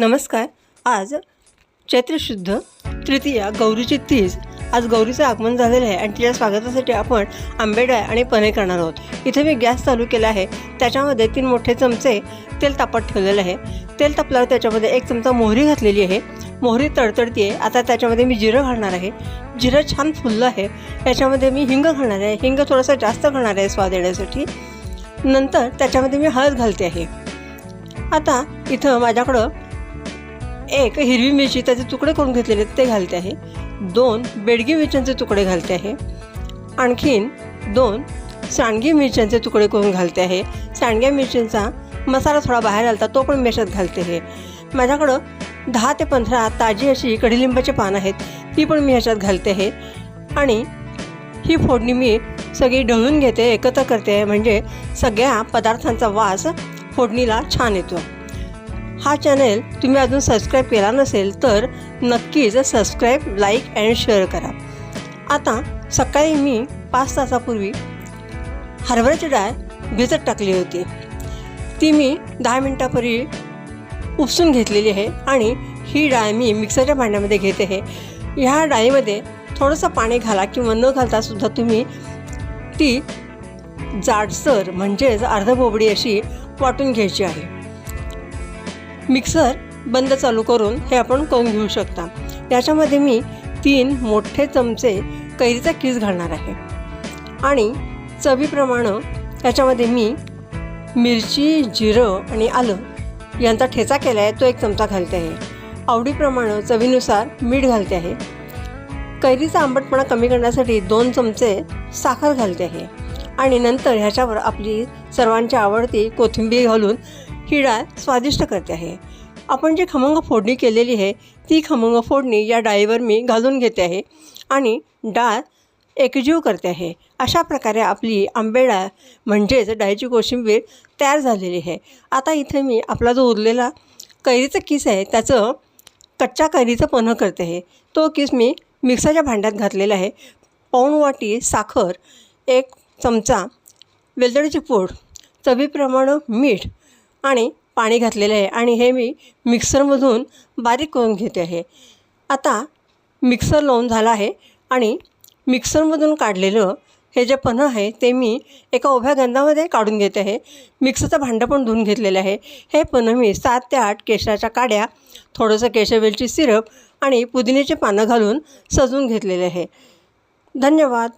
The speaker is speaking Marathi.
नमस्कार. आज चैत्रशुद्ध तृतीया गौरीची तीज. आज गौरीचं आगमन झालेलं आहे आणि तिच्या स्वागतासाठी आपण आंबेडाळ आणि पनीर करणार आहोत. इथे मी गॅस चालू केला आहे. त्याच्यामध्ये तीन मोठे चमचे तेल तापत ठेवलेलं आहे. तेल तापल्यावर त्याच्यामध्ये एक चमचा मोहरी घातलेली आहे. मोहरी तडतडती आहे आता त्याच्यामध्ये मी जिरं घालणार आहे. जिरं छान फुललं आहे. त्याच्यामध्ये मी हिंग घालणार आहे. हिंग थोडंसं जास्त घालणार आहे स्वाद येण्यासाठी. नंतर त्याच्यामध्ये मी हळद घालते आहे. आता इथं माझ्याकडं एक हिरवी मिरची त्याचे तुकडे करून घेतलेले आहेत ते घालते आहे. दोन बेडगी मिरच्यांचे तुकडे घालते आहे. आणखीन दोन सांडगी मिरच्यांचे तुकडे करून घालते आहे. सांडग्या मिरच्यांचा मसाला थोडा बाहेर आलता तो पण मेशात घालते आहे. माझ्याकडं दहा ते पंधरा ताजी अशी कडीलिंबाची पानं आहेत ती पण मी ह्याच्यात घालते आहे. आणि ही फोडणी मी सगळी ढळून घेते एकत्र करते म्हणजे सगळ्या पदार्थांचा वास फोडणीला छान येतो. हा चॅनेल तुम्ही अजून सबस्क्राईब केला नसेल तर नक्कीच सबस्क्राईब लाईक अँड शेअर करा. आता सकाळी मी पाच तासापूर्वी हरभऱ्याची डाळ भिजत टाकली होती. ती मी दहा मिनटापूर्वी उपसून घेतलेली आहे आणि ही डाळ मी मिक्सरच्या भांड्यामध्ये घेते आहे. ह्या डाळीमध्ये थोडंसं पाणी घाला किंवा न घालतासुद्धा तुम्ही ती जाडसर म्हणजेच अर्धबोबडी अशी वाटून घ्यायची आहे. मिक्सर बंद चालू करून हे आपण करून घेऊ शकता. याच्यामध्ये मी तीन मोठे चमचे कैरीचा किस घालणार आहे. आणि चवीप्रमाणे याच्यामध्ये मी मिरची जिरं आणि आलं यांचा ठेचा केला आहे तो एक चमचा घालते आहे. आवडीप्रमाणे चवीनुसार मीठ घालते आहे. कैरीचा आंबटपणा कमी करण्यासाठी दोन चमचे साखर घालते आहे. आणि नंतर ह्याच्यावर आपली सर्वांची आवडती कोथिंबीर घालून ही डाळ स्वादिष्ट करते आहे. आपण जी खमंग फोडणी केलेली आहे ती खमंग फोडणी या डाळीवर मी घालून घेते आहे आणि डाळ एकजीव करते आहे. अशा प्रकारे आपली आंबेडाळ म्हणजेच डाळीची कोशिंबीर तयार झालेली आहे. आता इथे मी आपला जो उरलेला कैरीचा किस आहे त्याचं कच्च्या कैरीचं पन्ह करते आहे. तो किस मी मिक्सरच्या भांड्यात घातलेला आहे. पाऊण वाटी साखर एक चमचा वेलदडीची पूड चवीप्रमाणे मीठ आणि पाणी घातलेलं आहे. आणि हे मी मिक्सरमधून बारीक करून घेते आहे. आता मिक्सर लावून झाला आहे आणि मिक्सरमधून काढलेलं हे जे पन्ह आहे ते मी एका उभ्या गंधामध्ये काढून घेते आहे. मिक्सरचं भांडं पण धुवून घेतलेलं आहे. हे पन्ह मी सात ते आठ केशराच्या काड्या थोडंसं केशवेलची सिरप आणि पुदिन्याची पानं घालून सजवून घेतलेले आहे. धन्यवाद.